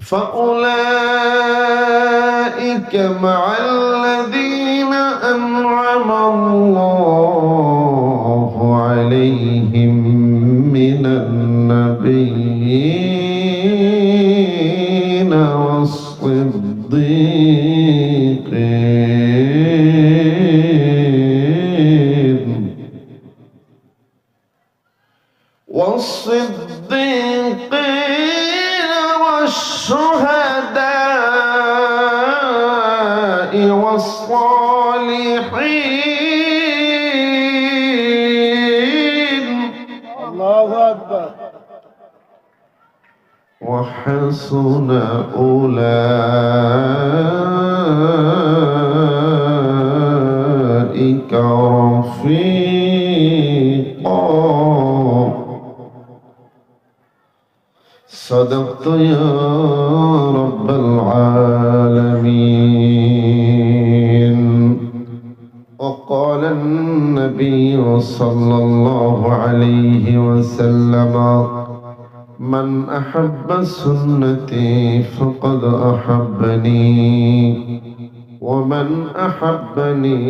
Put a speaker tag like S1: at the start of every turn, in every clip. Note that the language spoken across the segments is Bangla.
S1: فأولئك مع الذين أنعم الله عليهم من النبيين والصديقين. والصديقين. صدقت يا رب العالمين. وقال النبي صلى الله عليه وسلم من أحب سنتي فقد أحبني ومن أحبني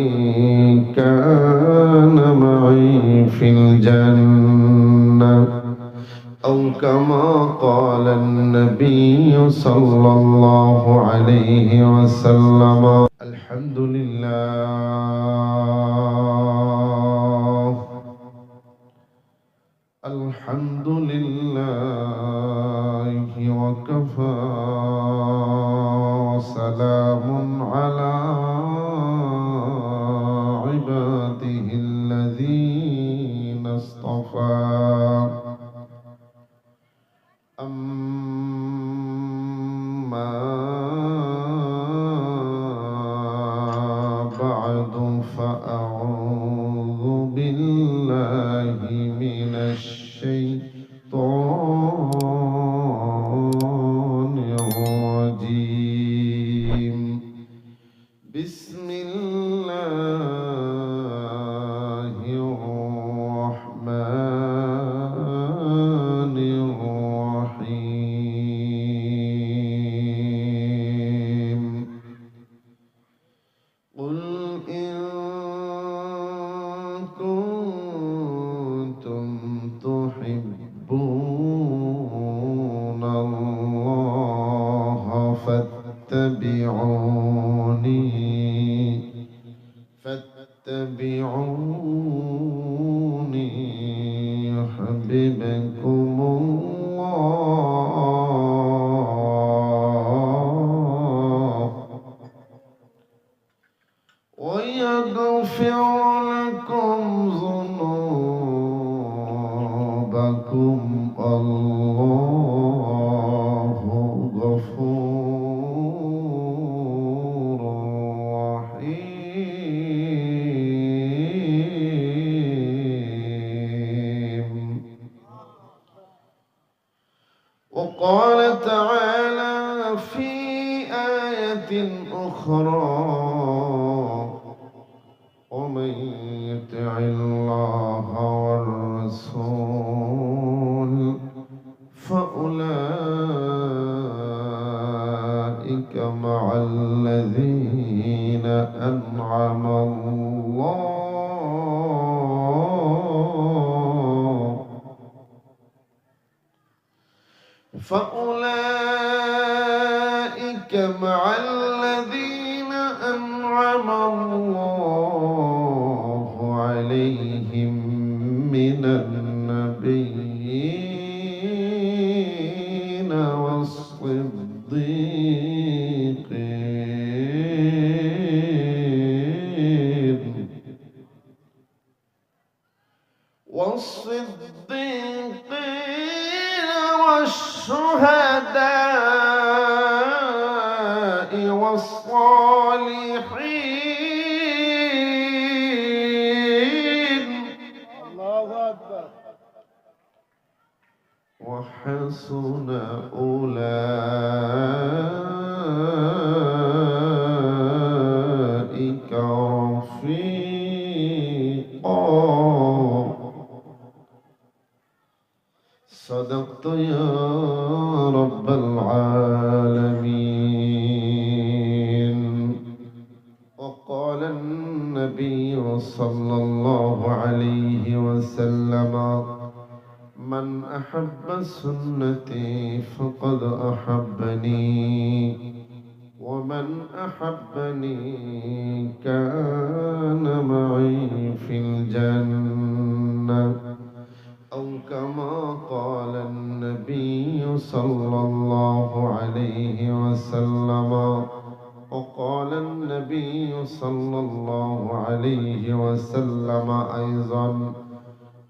S1: كان معي في الجنة. أو كما قال النبي صلى الله عليه وسلم الحمد لله. الحمد لله وكفى وسلام على عباده الذين اصطفى. فاتبعوني. فاتبعوني. عليهم من النبيين. حسن أولئك رفيقا. صدقت
S2: يا رب
S1: العالمين. وقال النبي صلى الله عليه وسلم من أحب سنتي فقد أحبني ومن أحبني كان معي في الجنة أو كما قال النبي صلى الله عليه وسلم وقال النبي صلى الله عليه وسلم أيضا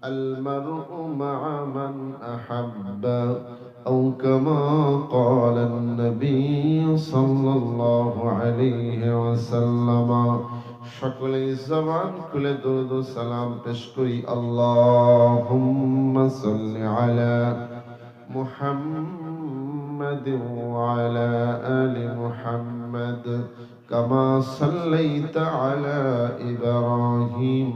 S1: المرء مع من أحب أو كما قال النبي صلى الله عليه وسلم সকলে জবান খুলে দরুদ ও সালাম পেশ করি আল্লাহুম্মা সাল্লি আলা محمد وعلى آل محمد كما صليت على إبراهيم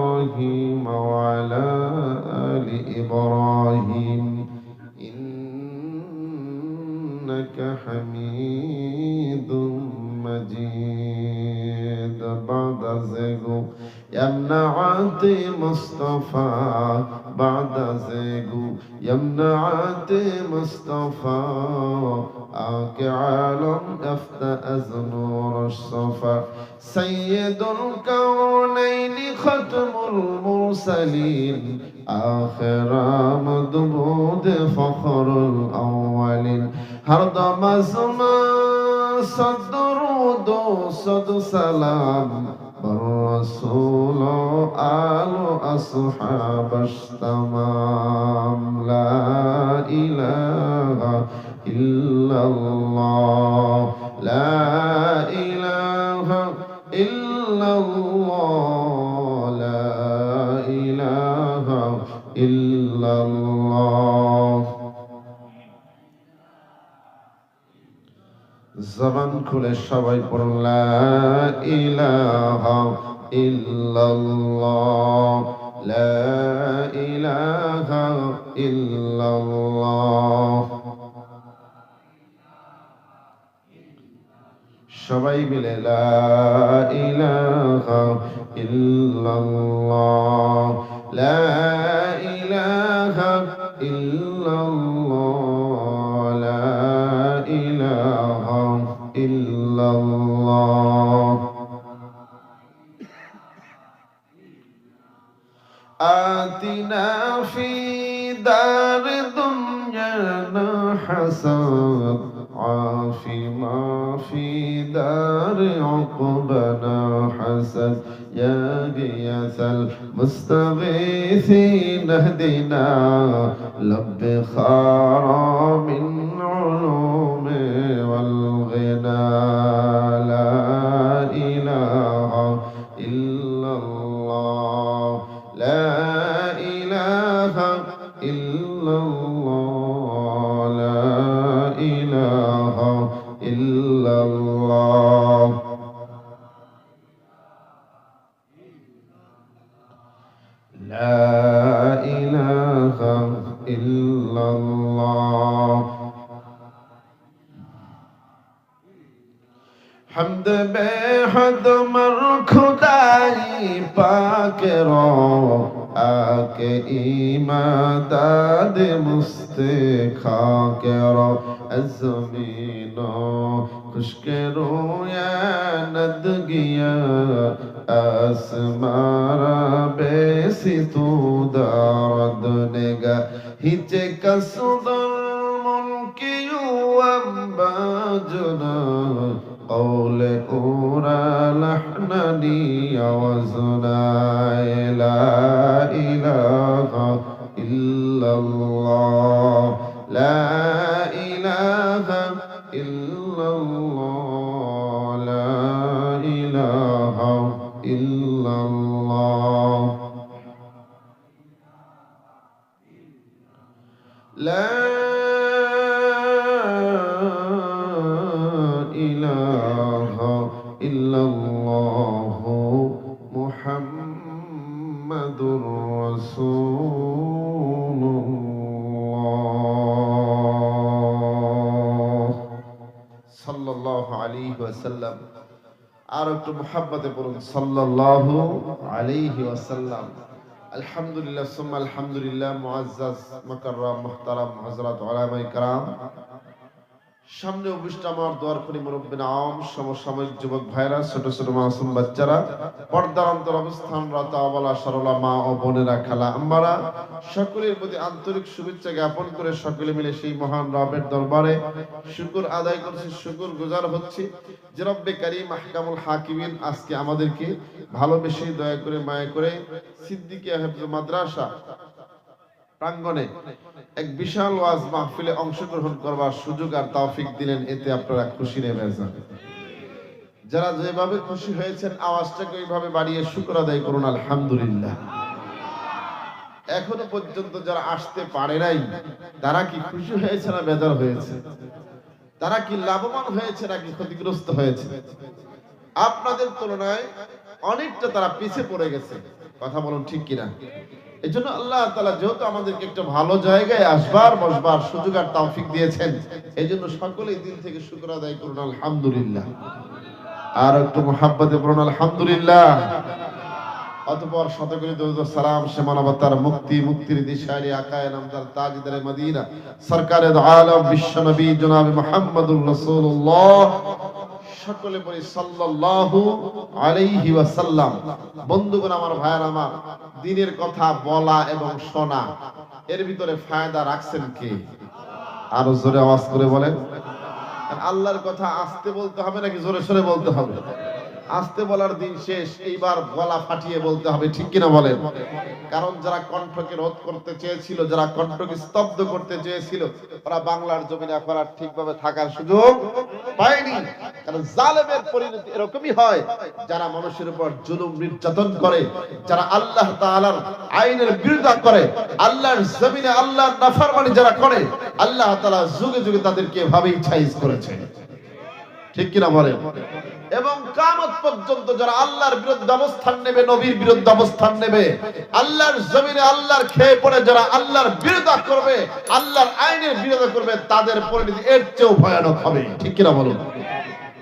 S1: مصطفى بعد زيغو يمنعات مصطفى آك عالم أفتأز نور الصفا سيد الكونين ختم المرسلين آخر مدبود فخر الأولين هرد مزما صدرود صد سلام بالرسول آل أصحاب التمام لا إله إلا الله لا খুলে সবাই পড়ুন লা ইলাহা ইল্লাল্লাহ লা ইলাহা ইল্লাল্লাহ। সবাই মিলে লা ইলাহা ইল্লাল্লাহ آتنا في دار دنيانا عافي ما في دار عقبنا حسن. يا غياث المستغيثين اهدنا. لب خارا من حمد بے حد مر خدائی پاک رو آ کے ایماداد مستخا کے رو زمینوں خشک رویا ندگیا آسمارا بے ستو دارد نگا ہیچے کسدر منکیو امبا جنا قول أورا لحنني وزنا لا إله إلا الله. لا إله إلا الله. لا إله إلا الله. لا আর একটু মোহাব্বতে পড়ুন সাল্লাল্লাহু আলাইহি ওয়াসাল্লাম আলহামদুলিল্লাহ সুম্মা আলহামদুলিল্লাহ মুআজ্জাজ মুকাররাম মুহতারাম হযরত উলামায়ে کرام সামনে উপবিষ্ট আমার দোয়ার করি মুরব্বিন আম সমসাময়িক যুবক ভাইরা, ছোট ছোট মাসুম বাচ্চারা, পর্দার অন্তর অবস্থানরত আবালা, সরলা, মা ও বোনেরা, খালা আম্মারা, সকলের প্রতি আন্তরিক শুভেচ্ছা জ্ঞাপন করে সকলে মিলে সেই মহান রবের দরবারে শুকুর আদায় করছি, শুকুর গুজার হচ্ছি। যে রব্বে কারিম আহকামুল হাকিমিন, আজকে আমাদেরকে ভালোবেসে দয়া করে, মায়া করে সিদ্দিকিয়া হেফজ মাদ্রাসা প্রাঙ্গণে এক বিশাল ওয়াজ মাহফিলে অংশগ্রহণ করবার সুযোগ আর তৌফিক দিলেন, এতে আপনারা খুশি নেবেন যারা যেভাবে খুশি হয়েছেন, আওয়াজটাকে ওইভাবে বাড়িয়ে শুকর আদায় করুন, আলহামদুলিল্লাহ। এখনও পর্যন্ত যারা আসতে পারে নাই, তারা কি খুশি হয়েছে না বেজার হয়েছে? তারা কি লাভবান হয়েছে নাকি ক্ষতিগ্রস্ত হয়েছে? আপনাদের তুলনায় অনেকটা তারা পিছিয়ে পড়ে গেছে। কথা বলুন ঠিক কিনা? এই জন্য আল্লাহ তালা যেহেতু আমাদেরকে একটা ভালো জায়গায় আসবার, বসবার সুযোগ আর তৌফিক দিয়েছেন এই জন্য সকলেই দিন থেকে শুক্র আদায় করুন, আলহামদুলিল্লাহ। আর একটু মোহাব্বতে পড়ুন, আলহামদুলিল্লাহ। অতপর শতকরি দরুদ সালাম সে মানবতার মুক্তি, মুক্তির দিশারি, আকায় নামদার তাজদারে মদিনা, সরকারে আলম বিশ্ব নবী জনাব মুহাম্মদুর রাসূলুল্লাহ। সকলে বলি সাল্লাল্লাহু আলাইহি ওয়াসাল্লাম। বন্ধুগণ, আমার ভাইয়ের আমার, দিনের কথা বলা এবং শোনা, এর ভিতরে ফায়দা রাখছেন কে? আরও জোরে আওয়াজ করে বলেন। আল্লাহর কথা আস্তে বলতে হবে নাকি জোরে সরে বলতে হবে? আস্তে বলার দিন শেষ, এইবার গলা ফাটিয়ে বলতে হবে, ঠিক কিনা বলেন? কারণ যারা কণ্ঠকে রোধ করতে চেয়েছিল, যারা কণ্ঠকে স্তব্ধ করতে চেয়েছিল, ওরা বাংলার জমিনে এখন আর ঠিকভাবে থাকার সুযোগ পায়নি। কারণ জালেমের পরিণতি এরকমই হয়, যারা মানুষের উপর জুলুম, নির্যাতন করে, যারা আল্লাহ আইনের বিরোধিতা করে, আল্লাহর জমিনে আল্লাহর নাফরমানি যারা করে, আল্লাহ তাআলা যুগে যুগে তাদেরকে এভাবেই ছাইজ করেছে। ঠিক কিনা বলেন? এবং কামত পর্যন্ত যারা আল্লাহর বিরুদ্ধে অবস্থান নেবে, নবীর বিরুদ্ধে অবস্থান নেবে, আল্লাহর জমিনে আল্লাহর খেয়ে পড়ে যারা আল্লাহর বিরোধিতা করবে, আল্লাহর আইনের বিরোধিতা করবে, তাদের পরিণতি এর চেয়েও ভয়ানক হবে। ঠিক কিনা বলুন?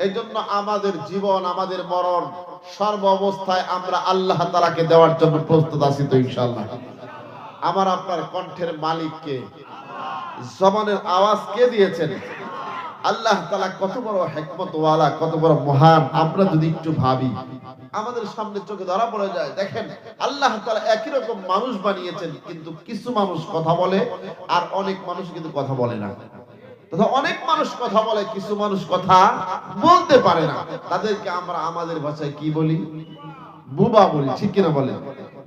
S1: এই জন্য আমাদের জীবন, আমাদের মরণ সর্ব অবস্থায় আমরা আল্লাহ তালাকে দেওয়ার জন্য প্রস্তুত আছি তো ইনশাল্লাহ আমার আপনার কণ্ঠের মালিককে জবানের আওয়াজ কে দিয়েছেন? আল্লাহ তালা কত বড় হেকমত ওয়ালা কত বড় মহান, আমরা যদি একটু ভাবি, আমাদের সামনে চোখে ধরা পড়ে যায়। দেখেন, আল্লাহ তালা একই রকম মানুষ বানিয়েছেন, কিন্তু কিছু মানুষ কথা বলে আর অনেক মানুষ কিন্তু কথা বলে না। তথা অনেক মানুষ কথা বলে, কিছু মানুষ কথা বলতে পারে না। তাদেরকে আমরা আমাদের ভাষায় কি বলি? বুবা বলি, ঠিক কিনা বলে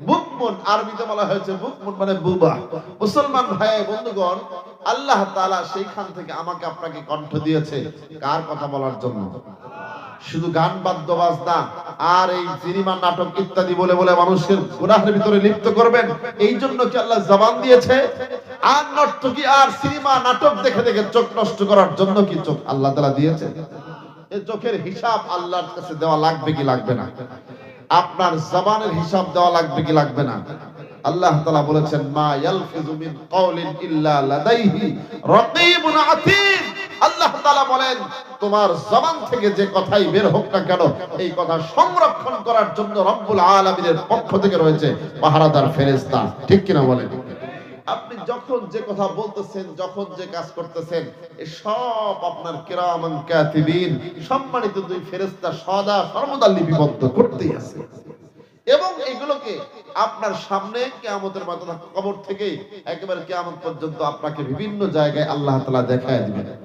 S1: বুকমন, আরবিতে বলা হয়েছে বুকমন মানে বুবা। মুসলমান ভাই, বন্ধুগণ, আল্লাহ তাআলা সেইখান থেকে আমাকে আপনাকে কণ্ঠ দিয়েছে। কার কথা বলার জন্য? শুধু গান, বাদ্য, বাজনা আর এই সিনেমা, নাটক ইত্যাদি বলে বলে মানুষের গুনাহের ভিতরে লিপ্ত করবেন। এই জন্য কি আল্লাহ জবান দিয়েছে? আর নর্তকী আর সিনেমা, নাটক দেখে দেখে চোখ নষ্ট করার জন্য কি চোখ আল্লাহ তাআলা দিয়েছে? চোখের হিসাব আল্লাহর কাছে দেওয়া লাগবে কি লাগবে না? আপনার জবানের হিসাব দেওয়া লাগবে কি লাগবে না? আল্লাহ তাআলা বলেছেন, মা ইয়ালফিজু মিন কাওলিন ইল্লা লাদাইহি রাকীবুন আতীদ আল্লাহ তাআলা বলেন, তোমার জবান থেকে যে কথাই বের হোক না কেন, এই কথা সংরক্ষণ করার জন্য রব্বুল আলামিনের পক্ষ থেকে রয়েছে পাহারাদার ফেরেশতা। ঠিক কিনা বলেন? আপনি যখন যে কথা বলতেছেন, যখন যে কাজ করতেছেন সব আপনার কেরামান কাতিবিন, সম্মানিত দুই ফেরেস্তা সদা সর্বদা লিপিবদ্ধ করতেই আছে। এবং এগুলোকে আপনার সামনে কেয়ামতের মাথা কবর থেকে একেবারে কেয়ামত পর্যন্ত আপনাকে বিভিন্ন জায়গায় আল্লাহ তালা দেখায় দিবেন।